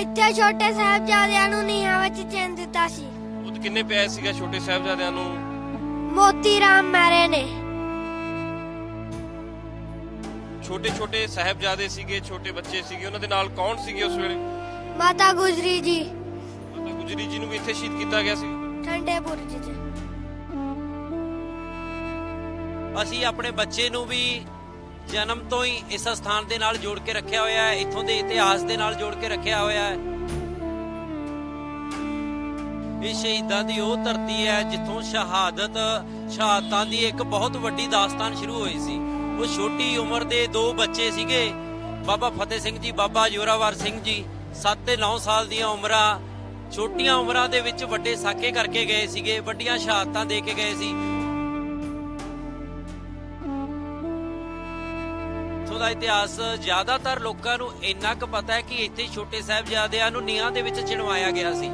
ਇੱਥੇ ਛੋਟੇ ਸਾਹਿਬਜ਼ਾਦਿਆਂ ਨੂੰ ਨੀਹਾਂ ਵਿੱਚ ਚਿਣ ਦਿੱਤਾ ਸੀ। ਉਹ ਕਿੰਨੇ ਪਿਆਏ ਸੀਗਾ ਛੋਟੇ ਸਾਹਿਬਜ਼ਾਦਿਆਂ ਨੂੰ? ਮੋਤੀ ਰਾਮ ਮਾਰੇ ਨੇ। ਛੋਟੇ ਛੋਟੇ ਸਾਹਿਬਜ਼ਾਦੇ ਸੀਗੇ ਛੋਟੇ ਬੱਚੇ ਸੀਗੇ ਉਹਨਾਂ ਦੇ ਨਾਲ ਕੌਣ ਸੀਗੇ ਉਸ ਵੇਲੇ? ਮਾਤਾ ਗੁਜਰੀ ਜੀ। ਮਾਤਾ ਗੁਜਰੀ ਜੀ ਨੂੰ ਵੀ ਇੱਥੇ ਸ਼ਹੀਦ ਕੀਤਾ ਗਿਆ ਸੀ। ਠੰਡੇ ਬੁਰਜ 'ਚ। ਅਸੀਂ ਆਪਣੇ ਬੱਚੇ ਨੂੰ ਵੀ ਜਨਮ ਤੋਂ ਹੀ ਇਸ ਸਥਾਨ ਦੇ ਨਾਲ ਜੋੜ ਕੇ ਰੱਖਿਆ ਹੋਇਆ ਹੈ, ਇੱਥੋਂ ਦੇ ਇਤਿਹਾਸ ਦੇ ਨਾਲ ਜੋੜ ਕੇ ਰੱਖਿਆ ਹੋਇਆ ਹੈ। ਇਹ ਸ਼ਹੀਦਾਂ ਦੀ ਉਹ ਧਰਤੀ ਹੈ ਜਿੱਥੋਂ ਸ਼ਹਾਦਤ, ਸ਼ਹਾਦਤਾਂ ਦੀ ਇੱਕ ਬਹੁਤ ਵੱਡੀ ਦਾਸਤਾਨ ਸ਼ੁਰੂ ਹੋਈ ਸੀ। ਉਹ ਛੋਟੀ ਉਮਰ ਦੇ ਦੋ ਬੱਚੇ ਸੀਗੇ। ਬਾਬਾ ਫਤਿਹ ਸਿੰਘ ਜੀ, ਬਾਬਾ ਜੋਰਾਵਰ ਸਿੰਘ ਜੀ 7 ਤੇ 9 ਸਾਲ ਦੀਆਂ ਉਮਰਾਂ, ਛੋਟੀਆਂ ਉਮਰਾਂ ਦੇ ਵਿੱਚ ਵੱਡੇ ਸਾਕੇ ਕਰਕੇ ਗਏ ਸੀਗੇ, ਵੱਡੀਆਂ ਸ਼ਹਾਦਤਾਂ ਦੇ ਕੇ ਗਏ ਸੀ। ਇੱਥੋਂ ਦਾ ਇਤਿਹਾਸ ਜ਼ਿਆਦਾਤਰ ਲੋਕਾਂ ਨੂੰ ਇੰਨਾ ਕੁ ਪਤਾ ਹੈ ਕਿ ਇੱਥੇ ਛੋਟੇ ਸਾਹਿਬਜ਼ਾਦਿਆਂ ਨੂੰ ਨੀਹਾਂ ਦੇ ਵਿੱਚ ਚਿਣਵਾਇਆ ਗਿਆ ਸੀ।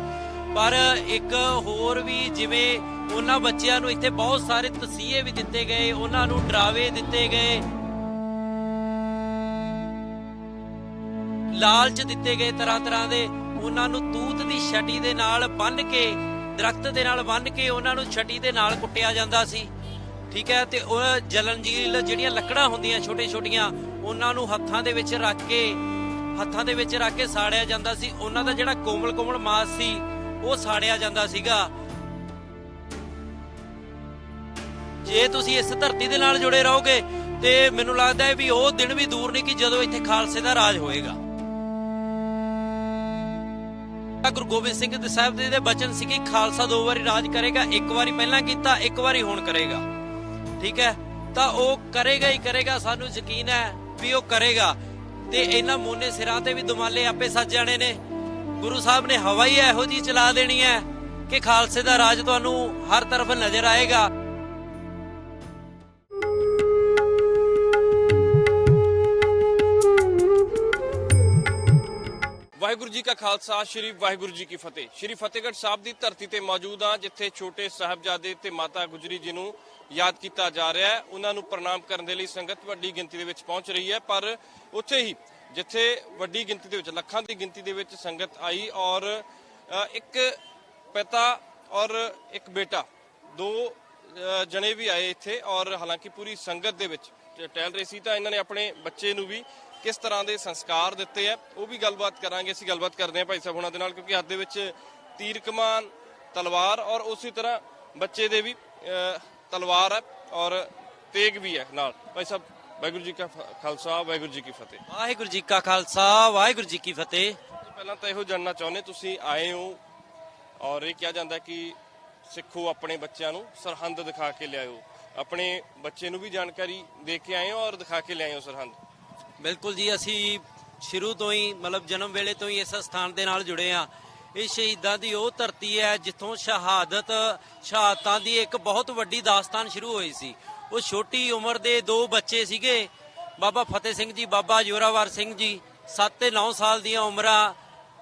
ਪਰ ਇੱਕ ਹੋਰ ਵੀ ਜਿਵੇਂ ਉਹਨਾਂ ਬੱਚਿਆਂ ਨੂੰ ਇੱਥੇ ਬਹੁਤ ਸਾਰੇ ਤਸੀਹੇ ਵੀ ਦਿੱਤੇ ਗਏ, ਉਹਨਾਂ ਨੂੰ ਡਰਾਵੇ ਦਿੱਤੇ ਗਏ, ਲਾਲਚ ਦਿੱਤੇ ਗਏ ਤਰ੍ਹਾਂ ਤਰ੍ਹਾਂ ਦੇ, ਉਹਨਾਂ ਨੂੰ ਤੂਤ ਦੀ ਛਟੀ ਦੇ ਨਾਲ ਬੰਨ੍ਹ ਕੇ, ਦਰਖਤ ਦੇ ਨਾਲ ਬੰਨ੍ਹ ਕੇ ਉਹਨਾਂ ਨੂੰ ਛਟੀ ਦੇ ਨਾਲ ਕੁੱਟਿਆ ਜਾਂਦਾ ਸੀ। ਠੀਕ ਹੈ, ਤੇ ਉਹ ਜਲਨਜੀਲ ਜਿਹੜੀਆਂ ਲੱਕੜਾਂ ਹੁੰਦੀਆਂ ਛੋਟੇ ਛੋਟੀਆਂ ਉਹਨਾਂ ਨੂੰ ਹੱਥਾਂ ਦੇ ਵਿੱਚ ਰੱਖ ਕੇ, ਹੱਥਾਂ ਦੇ ਵਿੱਚ ਰੱਖ ਕੇ ਸਾੜਿਆ ਜਾਂਦਾ ਸੀ। ਉਹਨਾਂ ਦਾ ਜਿਹੜਾ ਕੋਮਲ ਕੋਮਲ ਮਾਸ ਸੀ, ਉਹ ਸਾੜਿਆ ਜਾਂਦਾ ਸੀਗਾ। ਜੇ ਤੁਸੀਂ ਇਸ ਧਰਤੀ ਦੇ ਨਾਲ ਜੁੜੇ ਰਹੋਗੇ, ਤੇ ਮੈਨੂੰ ਲੱਗਦਾ ਹੈ ਵੀ ਉਹ ਦਿਨ ਵੀ ਦੂਰ ਨਹੀਂ ਕਿ ਜਦੋਂ ਇੱਥੇ ਖਾਲਸੇ ਦਾ ਰਾਜ ਹੋਏਗਾ। ਗੁਰੂ ਗੋਬਿੰਦ ਸਿੰਘ ਦੇ ਸਾਹਿਬ ਜੀ ਦੇ ਬਚਨ ਸੀ ਕਿ ਖਾਲਸਾ ਦੋ ਵਾਰੀ ਰਾਜ ਕਰੇਗਾ, ਇੱਕ ਵਾਰੀ ਪਹਿਲਾਂ ਕੀਤਾ, ਇੱਕ ਵਾਰੀ ਹੁਣ ਕਰੇਗਾ। ਠੀਕ ਹੈ? ਤਾਂ ਉਹ ਕਰੇਗਾ ਹੀ ਕਰੇਗਾ, ਸਾਨੂੰ ਯਕੀਨ ਹੈ ਵੀ ਉਹ ਕਰੇਗਾ। ਤੇ ਇਹਨਾਂ ਮੋਨੇ ਸਿਰਾਂ ਤੇ ਵੀ ਦੁਮਾਲੇ ਆਪੇ ਸੱਜ ਜਾਣੇ ਨੇ। ਗੁਰੂ ਸਾਹਿਬ ਨੇ ਹਵਾ ਹੀ ਇਹੋ ਜੀ ਚਲਾ ਦੇਣੀ ਹੈ ਕਿ ਖਾਲਸੇ ਦਾ ਰਾਜ ਤੁਹਾਨੂੰ ਹਰ ਤਰਫ ਨਜ਼ਰ ਆਏਗਾ। ਵਾਹਿਗੁਰੂ ਜੀ ਕਾ ਖਾਲਸਾ, ਸ੍ਰੀ ਵਾਹਿਗੁਰੂ ਜੀ ਕੀ ਫਤਿਹ। ਸ੍ਰੀ ਫਤਿਹਗੜ੍ਹ ਸਾਹਿਬ ਦੀ ਧਰਤੀ ਤੇ ਮੌਜੂਦ ਹਾਂ, ਜਿੱਥੇ ਛੋਟੇ ਸਾਹਿਬਜ਼ਾਦੇ ਤੇ ਮਾਤਾ ਗੁਜਰੀ ਜੀ ਨੂੰ ਯਾਦ ਕੀਤਾ ਜਾ ਰਿਹਾ ਹੈ। ਉਹਨਾਂ ਨੂੰ ਪ੍ਰਣਾਮ ਕਰਨ ਦੇ ਲਈ ਸੰਗਤ ਵੱਡੀ ਗਿਣਤੀ ਦੇ ਵਿੱਚ ਪਹੁੰਚ ਰਹੀ ਹੈ, ਪਰ ਉੱਥੇ ਹੀ, ਜਿੱਥੇ ਵੱਡੀ ਗਿਣਤੀ ਦੇ ਵਿੱਚ, ਲੱਖਾਂ ਦੀ ਗਿਣਤੀ ਦੇ ਵਿੱਚ ਸੰਗਤ ਆਈ ਔਰ ਇੱਕ ਪਿਤਾ ਔਰ ਇੱਕ ਬੇਟਾ, ਦੋ ਜਣੇ ਵੀ ਆਏ ਇੱਥੇ ਔਰ ਹਾਲਾਂਕਿ ਪੂਰੀ ਸੰਗਤ ਦੇ ਵਿੱਚ ਟਹਿਲ ਰਹੀ ਸੀ, ਤਾਂ ਇਹਨਾਂ ਨੇ ਆਪਣੇ ਬੱਚੇ ਨੂੰ ਵੀ ਕਿਸ ਤਰ੍ਹਾਂ ਦੇ ਸੰਸਕਾਰ ਦਿੱਤੇ ਆ ਉਹ ਵੀ ਗੱਲਬਾਤ ਕਰਾਂਗੇ। ਅਸੀਂ ਗੱਲਬਾਤ ਕਰਦੇ ਹਾਂ ਭਾਈ ਸਾਹਿਬ ਹੁਣਾਂ ਦੇ ਨਾਲ ਕਿਉਂਕਿ ਹੱਥ ਦੇ ਵਿੱਚ ਤੀਰ ਕਮਾਨ ਤਲਵਾਰ ਔਰ ਉਸੇ ਤਰ੍ਹਾਂ ਬੱਚੇ ਦੇ ਵੀ ਤਲਵਾਰ ਹੈ ਔਰ ਤੇਗ ਵੀ ਹੈ ਨਾਲ। ਭਾਈ ਸਾਹਿਬ ਵਾਹਿਗੁਰੂ ਜੀ ਕਾ ਖਾਲਸਾ ਵਾਹਿਗੁਰੂ ਜੀ ਕੀ ਫਤਿਹ। ਵਾਹਿਗੁਰੂ ਜੀ ਕਾ ਖਾਲਸਾ ਵਾਹਿਗੁਰੂ ਜੀ ਕੀ ਫਤਿਹ। ਪਹਿਲਾਂ ਤਾਂ ਇਹੋ ਜਾਣਨਾ ਚਾਹੁੰਦੇ ਤੁਸੀਂ ਆਏ ਹੋ ਔਰ ਇਹ ਕਿਹਾ ਜਾਂਦਾ ਕਿ ਸਿੱਖੋ ਆਪਣੇ ਬੱਚਿਆਂ ਨੂੰ ਸਰਹੰਦ ਦਿਖਾ ਕੇ ਲਿਆਇਓ। ਆਪਣੇ ਬੱਚੇ ਨੂੰ ਵੀ ਜਾਣਕਾਰੀ ਦੇ ਕੇ ਆਏ ਹੋ ਔਰ ਦਿਖਾ ਕੇ ਲਿਆਏ ਹੋ ਸਰਹੰਦ? ਬਿਲਕੁਲ ਜੀ, ਅਸੀਂ ਸ਼ੁਰੂ ਤੋਂ ਹੀ, ਮਤਲਬ ਜਨਮ ਵੇਲੇ ਤੋਂ ਹੀ ਇਸ ਸਥਾਨ ਦੇ ਨਾਲ ਜੁੜੇ ਆ ਇਹ ਸ਼ਹੀਦਾਂ ਦੀ ਉਹ ਧਰਤੀ ਹੈ ਜਿੱਥੋਂ ਸ਼ਹਾਦਤ, ਸ਼ਹਾਦਤਾਂ ਦੀ ਇੱਕ ਬਹੁਤ ਵੱਡੀ ਦਾਸਤਾਨ ਸ਼ੁਰੂ ਹੋਈ ਸੀ। ਉਹ ਛੋਟੀ ਉਮਰ ਦੇ ਦੋ ਬੱਚੇ ਸੀਗੇ। ਬਾਬਾ ਫਤਿਹ ਸਿੰਘ ਜੀ, ਬਾਬਾ ਜੋਰਾਵਰ ਸਿੰਘ ਜੀ 7 ਤੇ 9 ਸਾਲ ਦੀਆਂ ਉਮਰਾਂ,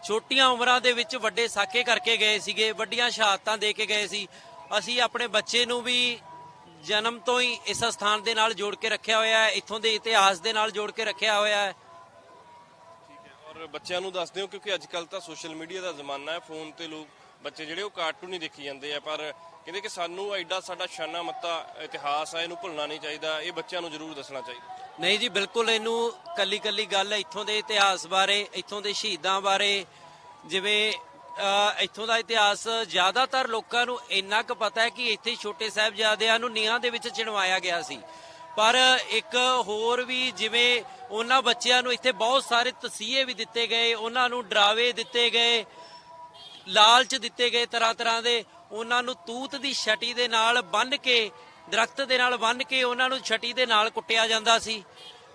ਛੋਟੀਆਂ ਉਮਰਾਂ ਦੇ ਵਿੱਚ ਵੱਡੇ ਸਾਕੇ ਕਰਕੇ ਗਏ ਸੀਗੇ, ਵੱਡੀਆਂ ਸ਼ਹਾਦਤਾਂ ਦੇ ਕੇ ਗਏ ਸੀ। ਅਸੀਂ ਆਪਣੇ ਬੱਚੇ ਨੂੰ ਵੀ ਜਨਮ ਤੋਂ ਹੀ ਇਸ ਸਥਾਨ ਦੇ ਨਾਲ ਜੋੜ ਕੇ ਰੱਖਿਆ ਹੋਇਆ ਹੈ ਇੱਥੋਂ ਦੇ ਇਤਿਹਾਸ ਦੇ ਨਾਲ ਜੋੜ ਕੇ ਰੱਖਿਆ ਹੋਇਆ ਹੈ। ਔਰ ਬੱਚਿਆਂ ਨੂੰ ਦੱਸਦੇ ਹੋ ਕਿਉਂਕਿ ਅੱਜ ਕੱਲ ਤਾਂ ਸੋਸ਼ਲ ਮੀਡੀਆ ਦਾ ਜ਼ਮਾਨਾ ਹੈ ਫੋਨ ਤੇ ਲੋਕ ਬੱਚੇ ਜਿਹੜੇ ਉਹ ਕਾਰਟੂਨ ਹੀ ਦੇਖੀ ਜਾਂਦੇ ਆ ਪਰ ਕਹਿੰਦੇ ਕਿ ਸਾਨੂੰ ਐਡਾ ਸਾਡਾ ਸ਼ਾਨਾ ਮੱਤਾ ਇਤਿਹਾਸ ਹੈ ਇਹਨੂੰ ਭੁੱਲਣਾ ਨਹੀਂ ਚਾਹੀਦਾ ਇਹ ਬੱਚਿਆਂ ਨੂੰ ਜ਼ਰੂਰ ਦੱਸਣਾ ਚਾਹੀਦਾ। ਨਹੀਂ ਜੀ ਬਿਲਕੁਲ ਇਹਨੂੰ ਕੱਲੀ ਕੱਲੀ ਗੱਲ ਇੱਥੋਂ ਦੇ ਇਤਿਹਾਸ ਬਾਰੇ ਇੱਥੋਂ ਦੇ ਸ਼ਹੀਦਾਂ ਬਾਰੇ ਜਿਵੇਂ ਇੱਥੋਂ ਦਾ ਇਤਿਹਾਸ ਜ਼ਿਆਦਾਤਰ ਲੋਕਾਂ ਨੂੰ ਇੰਨਾ ਕੁ ਪਤਾ ਹੈ ਕਿ ਇੱਥੇ ਛੋਟੇ ਸਾਹਿਬਜ਼ਾਦਿਆਂ ਨੂੰ ਨੀਹਾਂ ਦੇ ਵਿੱਚ ਚਿਣਵਾਇਆ ਗਿਆ ਸੀ। ਪਰ ਇੱਕ ਹੋਰ ਵੀ ਜਿਵੇਂ ਉਹਨਾਂ ਬੱਚਿਆਂ ਨੂੰ ਇੱਥੇ ਬਹੁਤ ਸਾਰੇ ਤਸੀਹੇ ਵੀ ਦਿੱਤੇ ਗਏ, ਉਹਨਾਂ ਨੂੰ ਡਰਾਵੇ ਦਿੱਤੇ ਗਏ, ਲਾਲਚ ਦਿੱਤੇ ਗਏ ਤਰ੍ਹਾਂ ਤਰ੍ਹਾਂ ਦੇ, ਉਹਨਾਂ ਨੂੰ ਤੂਤ ਦੀ ਛਟੀ ਦੇ ਨਾਲ ਬੰਨ੍ਹ ਕੇ, ਦਰਖਤ ਦੇ ਨਾਲ ਬੰਨ੍ਹ ਕੇ ਉਹਨਾਂ ਨੂੰ ਛਟੀ ਦੇ ਨਾਲ ਕੁੱਟਿਆ ਜਾਂਦਾ ਸੀ।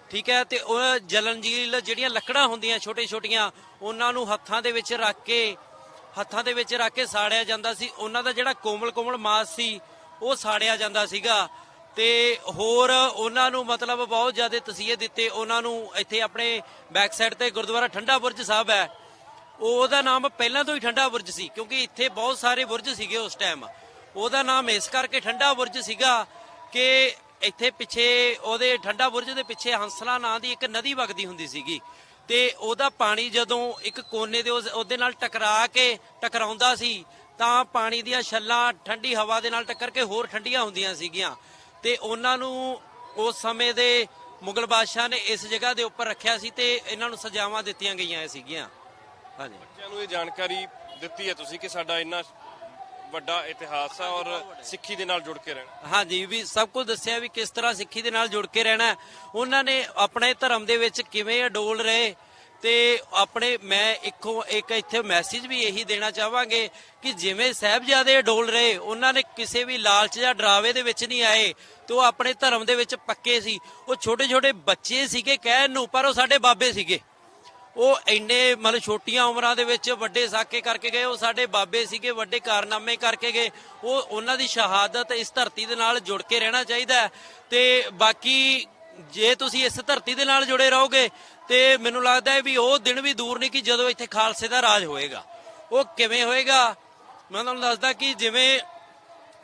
ਠੀਕ ਹੈ, ਤੇ ਉਹ ਜਲਨਜੀਲ ਜਿਹੜੀਆਂ ਲੱਕੜਾਂ ਹੁੰਦੀਆਂ ਛੋਟੇ ਛੋਟੀਆਂ ਉਹਨਾਂ ਨੂੰ ਹੱਥਾਂ ਦੇ ਵਿੱਚ ਰੱਖ ਕੇ ਹੱਥਾਂ ਦੇ ਵਿੱਚ ਰੱਖ ਕੇ ਸਾੜਿਆ ਜਾਂਦਾ ਸੀ। ਉਹਨਾਂ ਦਾ ਜਿਹੜਾ ਕੋਮਲ ਕੋਮਲ ਮਾਸ ਸੀ, ਉਹ ਸਾੜਿਆ ਜਾਂਦਾ ਸੀਗਾ। ਤੇ ਹੋਰ ਉਹਨਾਂ ਨੂੰ ਮਤਲਬ ਬਹੁਤ ਜ਼ਿਆਦਾ ਤਸੀਹੇ ਦਿੱਤੇ। ਉਹਨਾਂ ਨੂੰ ਇੱਥੇ ਆਪਣੇ ਬੈਕ ਸਾਈਡ ਤੇ ਗੁਰਦੁਆਰਾ ਠੰਡਾ ਬੁਰਜ ਸਾਹਿਬ ਹੈ। ਉਹਦਾ ਨਾਮ ਪਹਿਲਾਂ ਤੋਂ ਹੀ ਠੰਡਾ ਬੁਰਜ ਸੀ, ਕਿਉਂਕਿ ਇੱਥੇ ਬਹੁਤ ਸਾਰੇ ਬੁਰਜ ਸੀਗੇ ਉਸ ਟਾਈਮ ਉਹਦਾ ਨਾਮ ਇਸ ਕਰਕੇ ਠੰਡਾ ਬੁਰਜ ਸੀਗਾ ਕਿ ਇੱਥੇ ਪਿੱਛੇ ਉਹਦੇ ਠੰਡਾ ਬੁਰਜ ਦੇ ਪਿੱਛੇ ਹੰਸਲਾ ਨਾਂ ਦੀ ਇੱਕ ਨਦੀ ਵਗਦੀ ਹੁੰਦੀ ਸੀਗੀ। ਤੇ ਉਹਦਾ ਪਾਣੀ ਜਦੋਂ ਇੱਕ ਕੋਨੇ ਦੇ ਉਹਦੇ ਨਾਲ ਟਕਰਾ ਕੇ ਟਕਰਾਉਂਦਾ ਸੀ, ਤਾਂ ਪਾਣੀ ਦੀਆਂ ਛੱਲਾਂ ਠੰਡੀ ਹਵਾ ਦੇ ਨਾਲ ਟੱਕਰ ਕੇ ਹੋਰ ਠੰਡੀਆਂ ਹੁੰਦੀਆਂ ਸੀਗੀਆਂ। ਤੇ ਉਹਨਾਂ ਨੂੰ ਉਸ ਸਮੇਂ ਦੇ ਮੁਗਲ ਬਾਦਸ਼ਾਹ ਨੇ ਇਸ ਜਗ੍ਹਾ ਦੇ ਉੱਪਰ ਰੱਖਿਆ ਸੀ ਤੇ ਇਹਨਾਂ ਨੂੰ ਸਜ਼ਾਵਾਂ ਦਿੱਤੀਆਂ ਗਈਆਂ ਸੀਗੀਆਂ। ਹਾਂਜੀ। ਬੱਚਿਆਂ ਨੂੰ ਇਹ ਜਾਣਕਾਰੀ ਦਿੱਤੀ ਹੈ ਤੁਸੀਂ ਕਿ ਸਾਡਾ ਇੰਨਾ ਵੱਡਾ ਇਤਿਹਾਸ ਹੈ ਔਰ ਸਿੱਖੀ ਦੇ ਨਾਲ ਜੁੜ ਕੇ ਰਹਿਣਾ। ਹਾਂਜੀ, ਵੀ ਸਭ ਕੁਝ ਦੱਸਿਆ ਵੀ ਕਿਸ ਤਰ੍ਹਾਂ ਸਿੱਖੀ ਦੇ ਨਾਲ ਜੁੜ ਕੇ ਰਹਿਣਾ ਉਹਨਾਂ ਨੇ ਆਪਣੇ ਧਰਮ ਦੇ ਵਿੱਚ ਕਿਵੇਂ ਅਡੋਲ ਰਹੇ ਤੇ ਆਪਣੇ ਮੈਂ ਇੱਕੋ ਇੱਕ ਇੱਥੇ ਮੈਸੇਜ ਵੀ ਇਹੀ ਦੇਣਾ ਚਾਹਾਂਗੇ ਕਿ ਜਿਵੇਂ ਸਾਹਿਬਜ਼ਾਦੇ ਅਡੋਲ ਰਹੇ, ਉਹਨਾਂ ਨੇ ਕਿਸੇ ਵੀ ਲਾਲਚ ਜਾਂ ਡਰਾਵੇ ਦੇ ਵਿੱਚ ਨਹੀਂ ਆਏ ਤੇ ਉਹ ਆਪਣੇ ਧਰਮ ਦੇ ਵਿੱਚ ਪੱਕੇ ਸੀ। ਉਹ ਛੋਟੇ ਛੋਟੇ ਬੱਚੇ ਸੀਗੇ ਕਹਿਣ ਨੂੰ, ਪਰ ਉਹ ਸਾਡੇ ਬਾਬੇ ਸੀਗੇ। ਉਹ ਇੰਨੇ ਮਤਲਬ ਛੋਟੀਆਂ ਉਮਰਾਂ ਦੇ ਵਿੱਚ ਵੱਡੇ ਸਾਕੇ ਕਰਕੇ ਗਏ, ਉਹ ਸਾਡੇ ਬਾਬੇ ਸੀਗੇ, ਵੱਡੇ ਕਾਰਨਾਮੇ ਕਰਕੇ ਗਏ। ਉਹ ਉਹਨਾਂ ਦੀ ਸ਼ਹਾਦਤ ਇਸ ਧਰਤੀ ਦੇ ਨਾਲ ਜੁੜ ਕੇ ਰਹਿਣਾ ਚਾਹੀਦਾ ਹੈ। ਤੇ ਬਾਕੀ ਜੇ ਤੁਸੀਂ ਇਸ ਧਰਤੀ ਦੇ ਨਾਲ ਜੁੜੇ ਰਹੋਗੇ, ਤੇ ਮੈਨੂੰ ਲੱਗਦਾ ਹੈ ਵੀ ਉਹ ਦਿਨ ਵੀ ਦੂਰ ਨਹੀਂ ਕਿ ਜਦੋਂ ਇੱਥੇ ਖਾਲਸੇ ਦਾ ਰਾਜ ਹੋਏਗਾ। ਉਹ ਕਿਵੇਂ ਹੋਏਗਾ? ਮੈਂ ਤੁਹਾਨੂੰ ਦੱਸਦਾ ਕਿ ਜਿਵੇਂ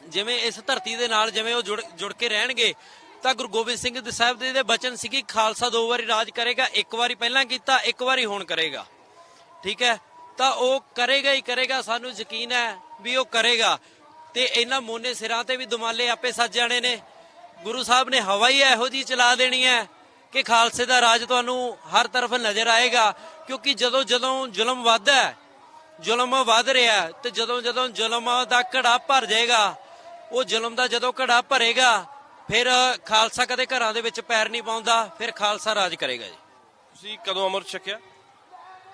ਜਿਵੇਂ ਇਸ ਧਰਤੀ ਦੇ ਨਾਲ ਜਿਵੇਂ ਉਹ ਜੁੜ ਜੁੜ ਕੇ ਰਹਿਣਗੇ ਤਾਂ ਗੁਰੂ ਗੋਬਿੰਦ ਸਿੰਘ ਜੀ ਸਾਹਿਬ ਦੇ ਦੇ ਬਚਨ ਸੀ ਕਿ ਖਾਲਸਾ ਦੋ ਵਾਰੀ ਰਾਜ ਕਰੇਗਾ, ਇੱਕ ਵਾਰੀ ਪਹਿਲਾਂ ਕੀਤਾ, ਇੱਕ ਵਾਰੀ ਹੁਣ ਕਰੇਗਾ। ਠੀਕ ਹੈ? ਤਾਂ ਉਹ ਕਰੇਗਾ ਹੀ ਕਰੇਗਾ, ਸਾਨੂੰ ਯਕੀਨ ਹੈ ਵੀ ਉਹ ਕਰੇਗਾ। ਤੇ ਇਹਨਾਂ ਮੋਨੇ ਸਿਰਾਂ ਤੇ ਵੀ ਦੁਮਾਲੇ ਆਪੇ ਸੱਜ ਜਾਣੇ ਨੇ। ਗੁਰੂ ਸਾਹਿਬ ਨੇ ਹਵਾ ਹੀ ਇਹੋ ਜੀ ਚਲਾ ਦੇਣੀ ਹੈ ਕਿ ਖਾਲਸੇ ਦਾ ਰਾਜ ਤੁਹਾਨੂੰ ਹਰ ਤਰਫ ਨਜ਼ਰ ਆਏਗਾ, ਕਿਉਂਕਿ ਜਦੋਂ ਜਦੋਂ ਜ਼ੁਲਮ ਵੱਧਦਾ ਹੈ, ਜ਼ੁਲਮ ਵੱਧ ਰਿਹਾ ਹੈ, ਤੇ ਜਦੋਂ ਜਦੋਂ ਜ਼ੁਲਮ ਦਾ ਘੜਾ ਭਰ ਜਾਏਗਾ, ਉਹ ਜ਼ੁਲਮ ਦਾ ਜਦੋਂ ਘੜਾ ਭਰੇਗਾ ਫਿਰ ਖਾਲਸਾ ਕਦੇ ਘਰਾਂ ਦੇ ਵਿੱਚ ਪੈਰ ਨਹੀਂ ਪਾਉਂਦਾ ਫਿਰ ਖਾਲਸਾ ਰਾਜ ਕਰੇਗਾ ਜੀ। ਤੁਸੀਂ ਕਦੋਂ ਅਮਰ ਛਕਿਆ?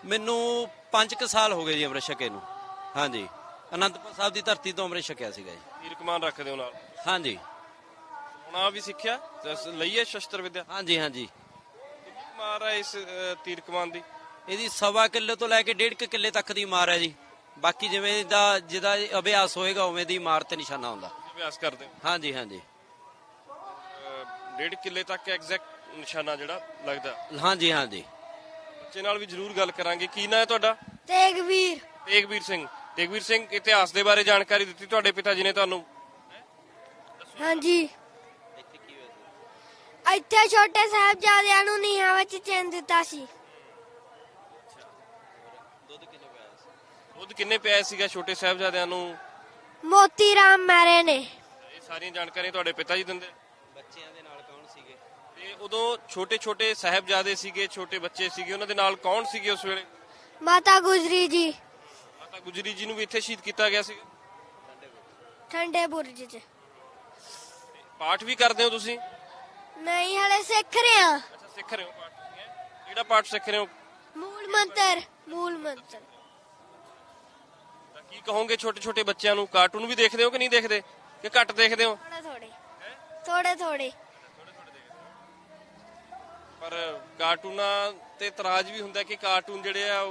ਮੈਨੂੰ 5 ਸਾਲ ਹੋ ਗਏ ਜੀ ਅੰਮ੍ਰਿਤ ਛਕੇ ਨੂੰ। ਹਾਂਜੀ। ਅਨੰਦਪੁਰ ਸਾਹਿਬ ਦੀ ਧਰਤੀ ਤੋਂ ਅੰਮ੍ਰਿਤ ਛਕਿਆ ਸੀਗਾ ਜੀ। ਤੀਰ ਕਮਾਨ ਰੱਖਦੇ ਹੋ ਨਾਲ? ਹਾਂਜੀ। ਹੁਣਾ ਵੀ ਸਿੱਖਿਆ? ਦਸ- ਲਈ ਹੈ ਸ਼ਸਤਰ ਵਿਦਿਆ? ਹਾਂਜੀ ਹਾਂਜੀ। ਕਿੰਨੀ ਮਾਰ ਹੈ ਇਸ ਅ, ਤੀਰ ਕਮਾਨ ਦੀ? ਇਹਦੀ ਸਵਾ ਕਿੱਲੇ ਤੋਂ ਲੈ ਕੇ ਡੇਢ ਕੁ ਕਿੱਲੇ ਤੱਕ ਦੀ ਮਾਰ ਹੈ ਜੀ। ਬਾਕੀ ਜਿਵੇਂ ਦਾ ਜਿਹਦਾ ਅਭਿਆਸ ਹੋਏਗਾ ਉਵੇਂ ਦੀ ਮਾਰ ਤੇ ਨਿਸ਼ਾਨਾ ਹੁੰਦਾ। ਅਭਿਆਸ ਕਰਦੇ ਹੋ? ਹਾਂਜੀ ਹਾਂਜੀ। ਡੇਢ ਕਿੱਲੇ ਤੱਕ ਐਗਜ਼ੈਕਟ ਨਿਸ਼ਾਨਾ ਜਿਹੜਾ ਲੱਗਦਾ। ਹਾਂਜੀ ਹਾਂਜੀ। ਬੱਚੇ ਨਾਲ ਵੀ ਜ਼ਰੂਰ ਗੱਲ ਕਰਾਂਗੇ। ਕੀ ਨਾਂ ਹੈ ਤੁਹਾਡਾ? ਤੇਗਵੀਰ। ਤੇਗਵੀਰ ਸਿੰਘ। ਤੇਗਵੀਰ ਸਿੰਘ ਇਤਿਹਾਸ ਦੇ ਬਾਰੇ ਜਾਣਕਾਰੀ ਦਿੱਤੀ ਤੁਹਾਡੇ ਪਿਤਾ ਜੀ ਨੇ ਤੁਹਾਨੂੰ। ਹਾਂਜੀ। ਇੱਥੇ ਛੋਟੇ ਸਾਹਿਬਜ਼ਾਦਿਆਂ ਨੂੰ ਨੀਹਾਂ ਵਿੱਚ ਚਿਣ ਦਿੱਤਾ ਸੀ। ਦੁੱਧ ਕਿੰਨੇ ਪਿਆਇਆ ਸੀਗਾ ਛੋਟੇ ਸਾਹਿਬਜ਼ਾਦਿਆਂ ਨੂੰ? ਮੋਤੀ ਰਾਮ ਮੈਰੇ ਨੇ। ਇਹ ਸਾਰੀਆਂ ਜਾਣਕਾਰੀਆਂ ਤੁਹਾਡੇ ਪਿਤਾ ਜੀ ਦਿੰਦੇ ਬੱਚਿਆਂ ਦੇ ਉਦੋਂ ਛੋਟੇ ਛੋਟੇ ਸਾਹਿਬਜ਼ਾਦੇ ਸੀਗੇ ਛੋਟੇ ਬੱਚੇ ਸੀਗੇ ਉਹਨਾਂ ਦੇ ਨਾਲ ਕੌਣ ਸੀਗੇ ਉਸ ਵੇਲੇ? ਮਾਤਾ ਗੁਜਰੀ ਜੀ। ਮਾਤਾ ਗੁਜਰੀ ਜੀ ਨੂੰ ਵੀ ਇੱਥੇ ਸ਼ਹੀਦ ਕੀਤਾ ਗਿਆ ਸੀਗਾ? ਠੰਡੇ ਬੁਰਜ 'ਚ। ਪਾਠ ਵੀ ਕਰਦੇ ਹੋ ਤੁਸੀਂ? ਨਹੀਂ ਹਲੇ ਸਿੱਖ ਰਿਹਾ ਅੱਛਾ ਸਿੱਖ ਰਹੇ ਹੋ ਪਾਠ ਹੈਂ? ਕਿਹੜਾ ਪਾਠ ਸਿੱਖ ਰਹੇ ਹੋ? ਮੂਲ ਮੰਤਰ ਮੂਲ ਮੰਤਰ। ਤਾਂ ਕੀ ਕਹੋਗੇ ਛੋਟੇ ਛੋਟੇ ਬੱਚਿਆਂ ਨੂੰ? ਕਾਰਟੂਨ ਵੀ ਦੇਖਦੇ ਹੋ ਕਿ ਨਹੀਂ ਦੇਖਦੇ? ਕਿ ਘੱਟ ਦੇਖਦੇ ਹੋ? ਥੋੜੇ ਥੋੜੇ ਥੋੜੇ ਥੋੜੇ ਪਰ ਕਾਰਟੂਨਾਂ ਤੇ ਇਤਰਾਜ਼ ਵੀ ਹੁੰਦਾ ਕਿ ਕਾਰਟੂਨ ਜਿਹੜੇ ਆ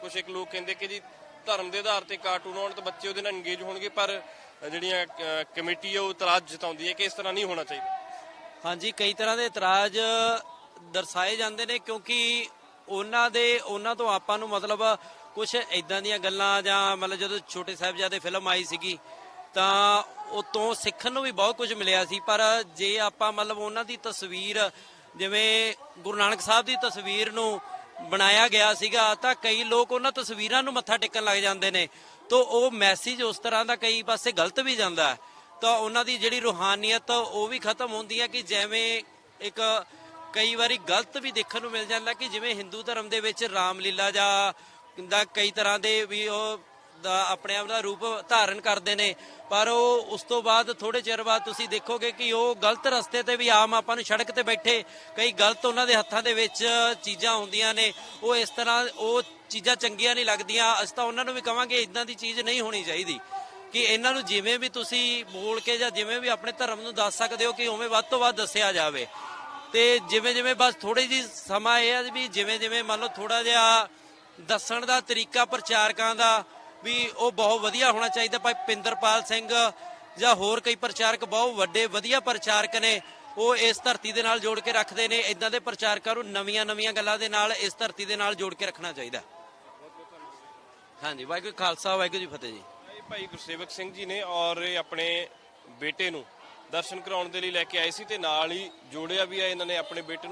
ਕੁਝ ਇੱਕ ਲੋਕ ਕਹਿੰਦੇ ਕਿ ਜੀ ਧਰਮ ਦੇ ਆਧਾਰ ਤੇ ਕਾਰਟੂਨ ਆਉਣ ਤਾਂ ਬੱਚੇ ਉਹਦੇ ਨਾਲ ਇੰਗੇਜ ਹੋਣਗੇ, ਪਰ ਜਿਹੜੀਆਂ ਕਮੇਟੀ ਆ, ਉਹ ਇਤਰਾਜ਼ ਜਤਾਉਂਦੀ ਹੈ ਕਿ ਇਸ ਤਰ੍ਹਾਂ ਨਹੀਂ ਹੋਣਾ ਚਾਹੀਦਾ। ਹਾਂਜੀ, ਕਈ ਤਰ੍ਹਾਂ ਦੇ ਇਤਰਾਜ਼ ਦਰਸਾਏ ਜਾਂਦੇ ਨੇ ਕਿਉਂਕਿ ਉਹਨਾਂ ਦੇ, ਉਹਨਾਂ ਤੋਂ ਆਪਾਂ ਨੂੰ ਮਤਲਬ ਕੁਝ ਇਦਾਂ ਦੀਆਂ ਗੱਲਾਂ ਜਾਂ ਮਤਲਬ ਜਦੋਂ ਛੋਟੇ ਸਾਹਿਬਜ਼ਾਦੇ ਫਿਲਮ ਆਈ ਸੀਗੀ, ਤਾਂ ਉਤੋਂ ਸਿੱਖਣ ਨੂੰ ਵੀ ਬਹੁਤ ਕੁਝ ਮਿਲਿਆ ਸੀ, ਪਰ ਜੇ ਆਪਾਂ ਮਤਲਬ ਉਹਨਾਂ ਦੀ ਤਸਵੀਰ ਜਿਵੇਂ ਗੁਰੂ ਨਾਨਕ ਸਾਹਿਬ ਦੀ ਤਸਵੀਰ ਨੂੰ ਬਣਾਇਆ ਗਿਆ ਸੀਗਾ, ਤਾਂ ਕਈ ਲੋਕ ਉਹਨਾਂ ਤਸਵੀਰਾਂ ਨੂੰ ਮੱਥਾ ਟੇਕਣ ਲੱਗ ਜਾਂਦੇ ਨੇ। ਤਾਂ ਉਹ ਮੈਸੇਜ ਉਸ ਤਰ੍ਹਾਂ ਦਾ ਕਈ ਪਾਸੇ ਗਲਤ ਵੀ ਜਾਂਦਾ ਹੈ। ਤਾਂ ਉਹਨਾਂ ਦੀ ਜਿਹੜੀ ਰੂਹਾਨੀਅਤ, ਉਹ ਵੀ ਖਤਮ ਹੁੰਦੀ ਹੈ ਕਿ ਜਿਵੇਂ ਇੱਕ ਕਈ ਵਾਰੀ ਗਲਤ ਵੀ ਦੇਖਣ ਨੂੰ ਮਿਲ ਜਾਂਦਾ ਕਿ ਜਿਵੇਂ ਹਿੰਦੂ ਧਰਮ ਦੇ ਵਿੱਚ ਰਾਮਲੀਲਾ ਜਾਂ ਦਾ ਕਈ ਤਰ੍ਹਾਂ ਦੇ ਵੀ ਉਹ ਦਾ ਆਪਣੇ ਆਪ ਦਾ ਰੂਪ ਧਾਰਨ ਕਰਦੇ ਨੇ। ਪਰ ਉਹ ਉਸ ਤੋਂ ਬਾਅਦ ਥੋੜੇ ਚਿਰ ਬਾਅਦ ਤੁਸੀਂ ਦੇਖੋਗੇ ਕਿ ਉਹ ਗਲਤ ਰਸਤੇ ਤੇ ਵੀ ਆਮ ਆਪਾਂ ਨੂੰ ਸੜਕ ਤੇ ਬੈਠੇ ਕਈ ਗਲਤ ਉਹਨਾਂ ਦੇ ਹੱਥਾਂ ਦੇ ਵਿੱਚ ਚੀਜ਼ਾਂ ਹੁੰਦੀਆਂ ਨੇ। ਉਹ ਇਸ ਤਰ੍ਹਾਂ ਉਹ ਚੀਜ਼ਾਂ ਚੰਗੀਆਂ ਨਹੀਂ ਲੱਗਦੀਆਂ। ਅਸੀਂ ਤਾਂ ਉਹਨਾਂ ਨੂੰ ਵੀ ਕਵਾਂਗੇ ਇਦਾਂ ਦੀ ਚੀਜ਼ ਨਹੀਂ ਹੋਣੀ ਚਾਹੀਦੀ। ਕਿ ਇਹਨਾਂ ਨੂੰ ਜਿਵੇਂ ਵੀ ਤੁਸੀਂ ਬੋਲ ਕੇ ਜਾਂ ਜਿਵੇਂ ਵੀ ਆਪਣੇ ਧਰਮ ਨੂੰ ਦੱਸ ਸਕਦੇ ਹੋ ਕਿ ਉਵੇਂ ਵੱਧ ਤੋਂ ਵੱਧ ਦੱਸਿਆ ਜਾਵੇ। ਤੇ ਜਿਵੇਂ ਜਿਵੇਂ ਬਸ ਥੋੜੀ ਜੀ ਸਮਾਂ ਇਹ ਆ ਵੀ ਜਿਵੇਂ ਜਿਵੇਂ ਮੰਨ ਲਓ ਥੋੜਾ ਜਿਹਾ ਦੱਸਣ ਦਾ ਤਰੀਕਾ ਪ੍ਰਚਾਰਕਾਂ ਦਾ ਵੀ ਉਹ ਬਹੁਤ ਵਧੀਆ ਹੋਣਾ ਚਾਹੀਦਾ। ਭਾਈ ਪਿੰਦਰਪਾਲ ਸਿੰਘ ਜਾਂ ਹੋਰ ਕਈ ਪ੍ਰਚਾਰਕ ਬਹੁਤ ਵੱਡੇ, ਵਧੀਆ ਪ੍ਰਚਾਰਕ ਨੇ। ਉਹ ਇਸ ਧਰਤੀ ਦੇ ਨਾਲ ਜੋੜ ਕੇ ਰੱਖਦੇ ਨੇ। ਇਦਾਂ ਦੇ ਪ੍ਰਚਾਰਕਾਂ ਨੂੰ ਨਵੀਆਂ ਨਵੀਆਂ ਗੱਲਾਂ ਦੇ ਨਾਲ ਇਸ ਧਰਤੀ ਦੇ ਨਾਲ ਜੋੜ ਕੇ ਰੱਖਣਾ ਚਾਹੀਦਾ। ਹਾਂਜੀ, ਵਾਹਿਗੁਰੂ ਖਾਲਸਾ, ਵਾਹਿਗੁਰੂ ਜੀ ਫਤਿਹ ਜੀ। ਭਾਈ ਗੁਰਸੇਵਕ ਸਿੰਘ ਜੀ ਨੇ ਔਰ ਆਪਣੇ ਬੇਟੇ ਨੂੰ ਦਰਸ਼ਨ ਕਰਾਉਣ ਦੇ ਲਈ ਲੈ ਕੇ ਆਏ ਸੀ ਤੇ ਨਾਲ ਹੀ ਜੋੜਿਆ ਵੀ ਆ ਇਹਨਾਂ ਨੇ ਆਪਣੇ ਬੇਟੇ ਨੂੰ।